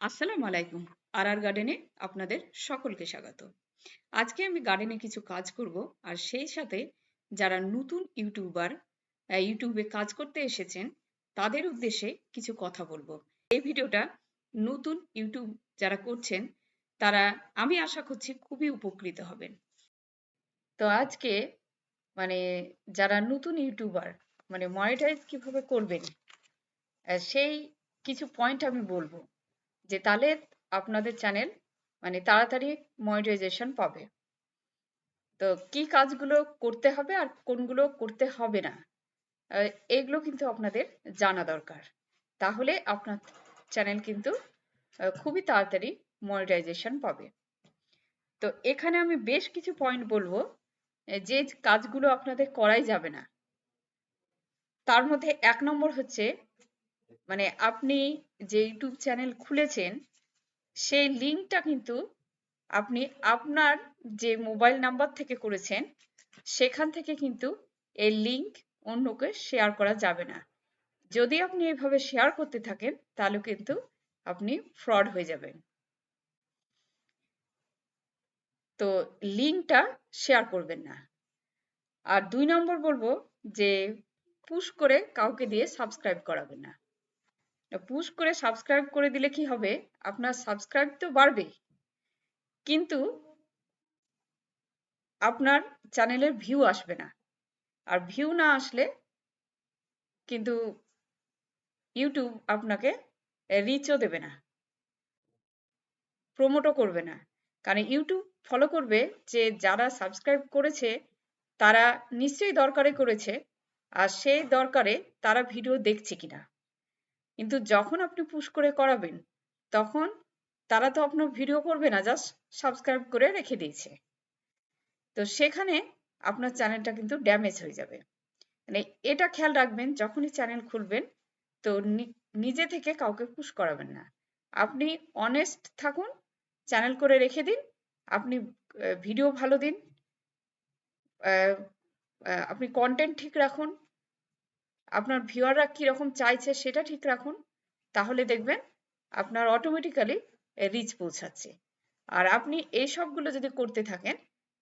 আসসালামু আলাইকুম। আর আর গার্ডেনে আপনাদের সকলকে স্বাগত। আজকে আমি গার্ডেনে কিছু কাজ করব আর সেই সাথে যারা নতুন ইউটিউবার ইউটিউবে কাজ করতে এসেছেন, তাদের উদ্দেশ্যে কিছু কথা বলব। এই ভিডিওটা নতুন ইউটিউব যারা করছেন, তারা আমি আশা করছি খুবই উপকৃত হবেন। তো আজকে মানে যারা নতুন ইউটিউবার মানে মনিটাইজ কীভাবে করবেন সেই কিছু পয়েন্ট আমি বলব। যে তাহলে আপনাদের চ্যানেল মানে তাড়াতাড়ি মনিটাইজেশন পাবে। তো কি কাজগুলো করতে হবে আর কোনগুলো করতে হবে না এগুলো কিন্তু আপনাদের জানা দরকার। তাহলে আপনার চ্যানেল কিন্তু খুবই তাড়াতাড়ি মনিটাইজেশন পাবে। তো এখানে আমি বেশ কিছু পয়েন্ট বলব, যে কাজগুলো আপনাদের করাই যাবে না। তার মধ্যে এক নম্বর হচ্ছে মানে আপনি যে ইউটিউব চ্যানেল খুলেছেন, সেই লিঙ্কটা কিন্তু আপনি আপনার যে মোবাইল নাম্বার থেকে করেছেন, সেখান থেকে কিন্তু এই লিঙ্ক অন্যকে শেয়ার করা যাবে না। যদি আপনি এভাবে শেয়ার করতে থাকেন, তাহলে কিন্তু আপনি ফ্রড হয়ে যাবেন। তো লিঙ্কটা শেয়ার করবেন না। আর দুই নম্বর বলব যে, পুশ করে কাউকে দিয়ে সাবস্ক্রাইব করাবেন না। পুশ করে সাবস্ক্রাইব করে দিলে কি হবে? আপনার সাবস্ক্রাইব তো বাড়বে কিন্তু আপনার চ্যানেলের ভিউ আসবে না। আর ভিউ না আসলে কিন্তু ইউটিউব আপনাকে রিচও দেবে না। প্রমোটও করবে না। কারণ ইউটিউব ফলো করবে যে যারা সাবস্ক্রাইব করেছে, তারা নিশ্চয়ই দরকারে করেছে। আর সেই দরকারে তারা ভিডিও দেখছে কিনা। কিন্তু যখন আপনি পুশ করে করাবেন, তখন তারা তো আপনার ভিডিও করবে না জাস্ট সাবস্ক্রাইব করে রেখে দিয়েছে। তো সেখানে আপনার চ্যানেলটা কিন্তু ড্যামেজ হয়ে যাবে। মানে এটা খেয়াল রাখবেন, যখনই চ্যানেল খুলবেন, তো নিজে থেকে কাউকে পুশ করাবেন না। আপনি অনেস্ট থাকুন চ্যানেল করে রেখে দিন, আপনি ভিডিও ভালো দিন আপনি কন্টেন্ট ঠিক রাখুন আপনার ভিউয়াররা কীরকম চাইছে সেটা ঠিক রাখুন। তাহলে দেখবেন আপনার অটোমেটিক্যালি রিচ পৌঁছাচ্ছে। আর আপনি এই সবগুলো যদি করতে থাকেন,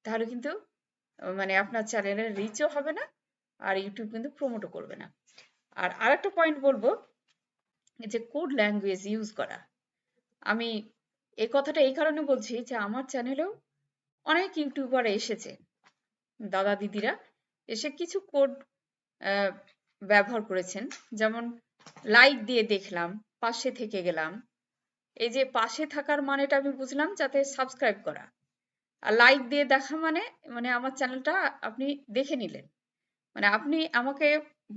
তাহলে কিন্তু মানে আপনার চ্যানেলের রিচও হবে না, আর ইউটিউব কিন্তু প্রমোটও করবে না। আর আরেকটা পয়েন্ট বলব যে কোড ল্যাঙ্গুয়েজ ইউজ করা। আমি এই কথাটা এই কারণে বলছি যে আমার চ্যানেলেও অনেক ইউটিউবার এসেছে। দাদা দিদিরা এসে কিছু কোড ব্যবহার করেছেন। যেমন লাইক দিয়ে দেখলাম, পাশে থেকে গেলাম। এই যে পাশে থাকার মানেটা আমি বুঝলাম, যাতে সাবস্ক্রাইব করা। আর লাইক দিয়ে দেখা মানে মানে আমার চ্যানেলটা আপনি দেখে নিলেন। মানে আপনি আমাকে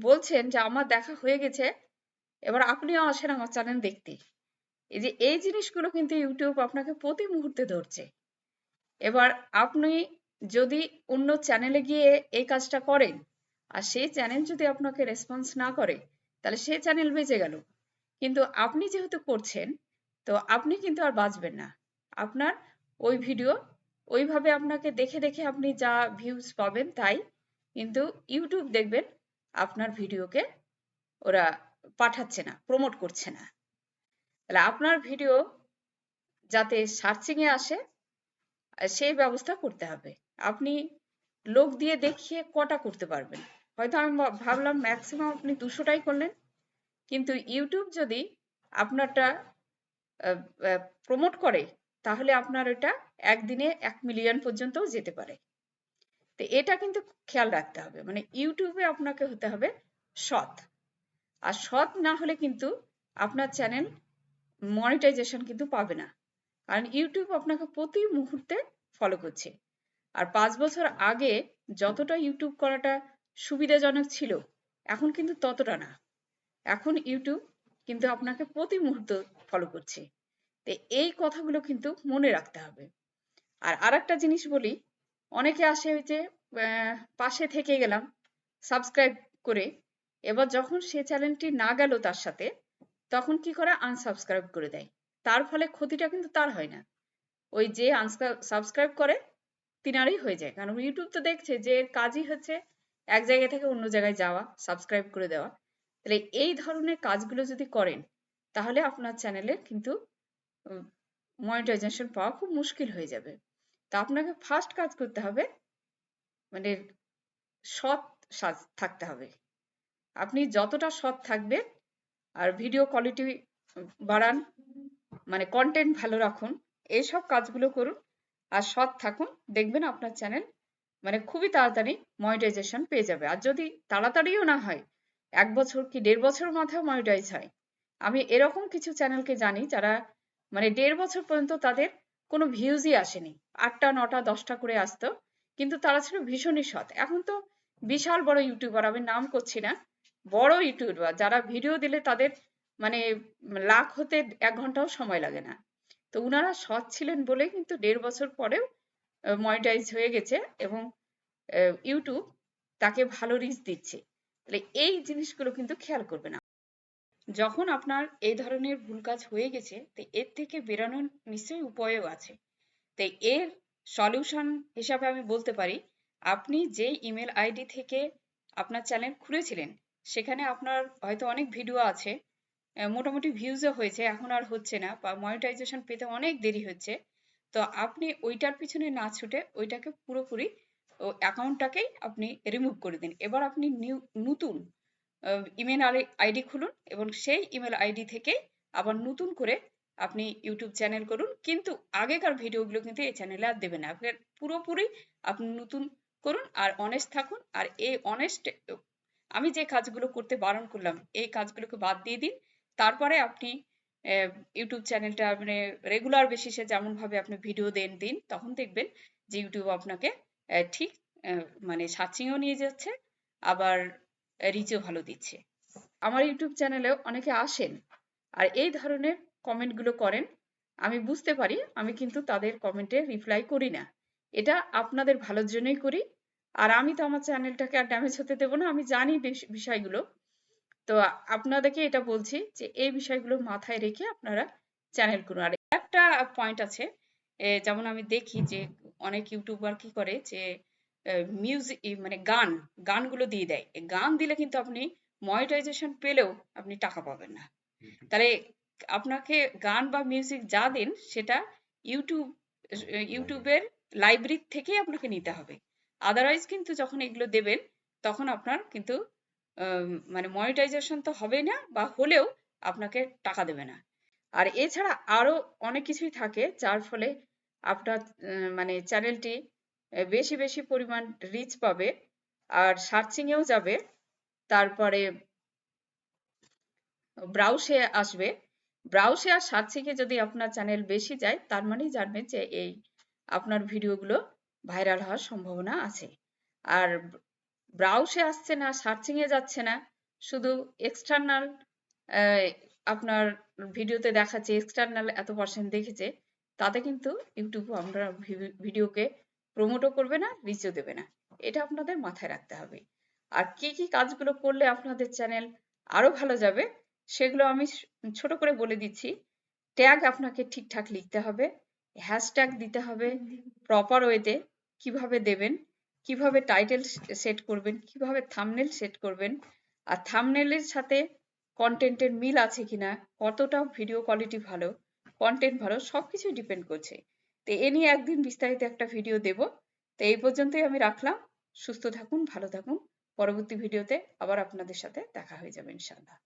বলছেন যে আমার দেখা হয়ে গেছে, এবার আপনিও আসেন আমার চ্যানেল দেখতে। এই যে এই জিনিসগুলো কিন্তু ইউটিউব আপনাকে প্রতি মুহূর্তে ধরছে। এবার আপনি যদি অন্য চ্যানেলে গিয়ে এই কাজটা করেন আর সেই চ্যানেল যদি আপনাকে রেসপন্স না করে, তাহলে সেই চ্যানেল বেঁচে গেল। কিন্তু আপনি যেহেতু করছেন, তো আপনি কিন্তু আর বাঁচবেন না। আপনার ওই ভিডিও ওইভাবে আপনাকে দেখে দেখে আপনি যা ভিউজ পাবেন তাই, কিন্তু ইউটিউব দেখবেন, আপনার ভিডিওকে ওরা পাঠাচ্ছে না প্রমোট করছে না। তাহলে আপনার ভিডিও যাতে সার্চিং এ আসে, সেই ব্যবস্থা করতে হবে। আপনি লোক দিয়ে দেখিয়ে কটা করতে পারবেন। হয়তো আমি ভাবলাম ম্যাক্সিমাম আপনি দুশোটাই করলেন। কিন্তু ইউটিউব যদি আপনারটা প্রমোট করে, তাহলে আপনার এটা একদিনে এক মিলিয়ন পর্যন্তও যেতে পারে। তো এটা কিন্তু খেয়াল রাখতে হবে। মানে ইউটিউবে আপনাকে হতে হবে সৎ। আর সৎ না হলে কিন্তু আপনার চ্যানেল মনিটাইজেশন কিন্তু পাবে না। কারণ ইউটিউব আপনাকে প্রতি মুহূর্তে ফলো করছে। আর পাঁচ বছর আগে যতটা ইউটিউব করাটা সুবিধাজনক ছিল। এখন কিন্তু ততটা না। এখন ইউটিউব কিন্তু আপনাকে প্রতি মুহূর্ত ফলো করছে। তো এই কথাগুলো কিন্তু মনে রাখতে হবে। আর আরেকটা জিনিস বলি, অনেকে আসে যে পাশে থেকে গেলাম সাবস্ক্রাইব করে, এবার যখন সে চ্যানেলটি না গেল তার সাথে, তখন কি করে আনসাবস্ক্রাইব করে দেয়? তার ফলে ক্ষতিটা কিন্তু তার হয় না। ওই যে সাবস্ক্রাইব করে, তিনারই হয়ে যায়। কারণ ইউটিউব তো দেখছে যে কাজই হচ্ছে এক জায়গা থেকে অন্য জায়গায় যাওয়া সাবস্ক্রাইব করে দেওয়া। তাহলে এই ধরনের কাজগুলো যদি করেন, তাহলে আপনার চ্যানেলে কিন্তু মনিটাইজেশন পাওয়া খুব মুশকিল হয়ে যাবে। তা আপনাকে ফার্স্ট কাজ করতে হবে মানে সৎ সাজ, থাকতে হবে। আপনি যতটা সৎ থাকবেন, আর ভিডিও কোয়ালিটি বাড়ান মানে কন্টেন্ট ভালো রাখুন এইসব কাজগুলো করুন, আর সৎ থাকুন, দেখবেন আপনার চ্যানেল মানে খুবই তাড়াতাড়ি মনিটাইজেশন পেয়ে যাবে। আর যদি তাড়াতাড়িও না হয়, এক বছর কি দেড় বছর মাথায় মনিটাইজ হয়? আমি এরকম কিছু চ্যানেলকে জানি যারা মানে দেড় বছর পর্যন্ত তাদের কোনো ভিউজই আসেনি। আটটা, নটা, দশটা করে আসতো, কিন্তু তারা ছিল ভীষণই সৎ। এখন তো বিশাল বড় ইউটিউবার, আমি নাম করছি না, বড় ইউটিউবার, যারা ভিডিও দিলে তাদের মানে লাখ হতে এক ঘন্টাও সময় লাগে না। তো উনারা সৎ ছিলেন বলে কিন্তু দেড় বছর পরেও মনিটাইজ হয়ে গেছে এবং ইউটিউব তাকে ভালো রিচ দিচ্ছে। তাহলে এই জিনিসগুলো কিন্তু খেয়াল করবে না। যখন আপনার এই ধরনের ভুল কাজ হয়ে গেছে, তো এর থেকে বেরানোর নিশ্চয়ই উপায়ও আছে। তো এর সলিউশন হিসাবে আমি বলতে পারি, আপনি যে ইমেল আইডি থেকে আপনার চ্যানেল খুলেছিলেন, সেখানে আপনার হয়তো অনেক ভিডিও আছে মোটামুটি ভিউজও হয়েছে, এখন আর হচ্ছে না, বা মনিটাইজেশন পেতে অনেক দেরি হচ্ছে। তো আপনি ওইটার পিছনে না ছুটে ওইটাকে পুরোপুরি অ্যাকাউন্টটাকেই আপনি রিমুভ করে দিন। এবার আপনি নিউ, নতুন ইমেল আইডি খুলুন এবং সেই ইমেল আইডি থেকে আবার নতুন করে আপনি ইউটিউব চ্যানেল করুন। কিন্তু আগেকার ভিডিওগুলো কিন্তু এই চ্যানেলে আর দেবেন না। আপনার পুরোপুরি আপনি নতুন করুন আর অনেস্ট থাকুন আর এই অনেস্ট আমি যে কাজগুলো করতে বারণ করলাম, এই কাজগুলোকে বাদ দিয়ে দিন। তারপরে আপনি ইউটিউব চ্যানেলটা মানে রেগুলার বেসিসে যেমন ভাবে আপনি ভিডিও দেন, দিন, তখন দেখবেন যে ইউটিউব আপনাকে ঠিক মানে সার্চিংও নিয়ে যাচ্ছে, আবার রিচও ভালো দিচ্ছে। আমার ইউটিউব চ্যানেলেও অনেকে আসেন আর এই ধরনের কমেন্টগুলো করেন, আমি বুঝতে পারি, আমি কিন্তু তাদের কমেন্টে রিপ্লাই করি না। এটা আপনাদের ভালোর জন্যই করি, আর আমি তো আমার চ্যানেলটাকে আর ড্যামেজ হতে দেবো না, আমি জানি বিষয়গুলো। তো আপনাদেরকে এটা বলছি যে এই বিষয়গুলো মাথায় রেখে আপনারা চ্যানেল করুন আর একটা পয়েন্ট আছে যেমন আমি দেখি যে অনেক ইউটিউবার কি করে যে মিউজিক মানে গান গানগুলো দিয়ে দেয়। গান দিলে কিন্তু আপনি মনিটাইজেশন পেলেও আপনি টাকা পাবেন না। তাহলে আপনাকে গান বা মিউজিক যা দিন সেটা ইউটিউব ইউটিউবের লাইব্রেরি থেকেই আপনাকে নিতে হবে। আদারওয়াইজ কিন্তু যখন এগুলো দেবেন তখন আপনার কিন্তু মানে মনিটাইজেশন তো হবে না বা হলেও আপনাকে টাকা দেবে না। আর এছাড়া আরও অনেক কিছুই থাকে যার ফলে আপনার মানে চ্যানেলটি বেশি বেশি পরিমাণ রিচ পাবে আর সার্চিংয়েও যাবে। তারপরে ব্রাউসে আসবে। ব্রাউসে আর সার্চিংয়ে যদি আপনার চ্যানেল বেশি যায়, তার মানেই জানবেন যে এই আপনার ভিডিওগুলো ভাইরাল হওয়ার সম্ভাবনা আছে। আর ব্রাউসে আসছে না সার্চিং এ যাচ্ছে না। শুধু এক্সটার্নাল আপনার ভিডিওতে দেখাচ্ছে এক্সটার্নাল এত পার্সেন্ট দেখেছে। তাতে কিন্তু ইউটিউব আমরা ভিডিওকে প্রমোটও করবে না রিচও দেবে না। এটা আপনাদের মাথায় রাখতে হবে। আর কি কি কাজগুলো করলে আপনাদের চ্যানেল আরও ভালো যাবে সেগুলো আমি ছোট করে বলে দিচ্ছি। ট্যাগ আপনাকে ঠিকঠাক লিখতে হবে হ্যাশট্যাগ দিতে হবে প্রপার ওয়েতে কীভাবে দেবেন কীভাবে টাইটেল সেট করবেন, কীভাবে থামনেল সেট করবেন, আর থামনেলের সাথে কন্টেন্টের মিল আছে কিনা, কতটা ভিডিও কোয়ালিটি ভালো কন্টেন্ট ভালো, সবকিছু ডিপেন্ড করছে। তো এ নিয়ে একদিন বিস্তারিত একটা ভিডিও দেব। তো এই পর্যন্তই আমি রাখলাম। সুস্থ থাকুন, ভালো থাকুন। পরবর্তী ভিডিওতে আবার আপনাদের সাথে দেখা হয়ে যাবে ইনশাআল্লাহ।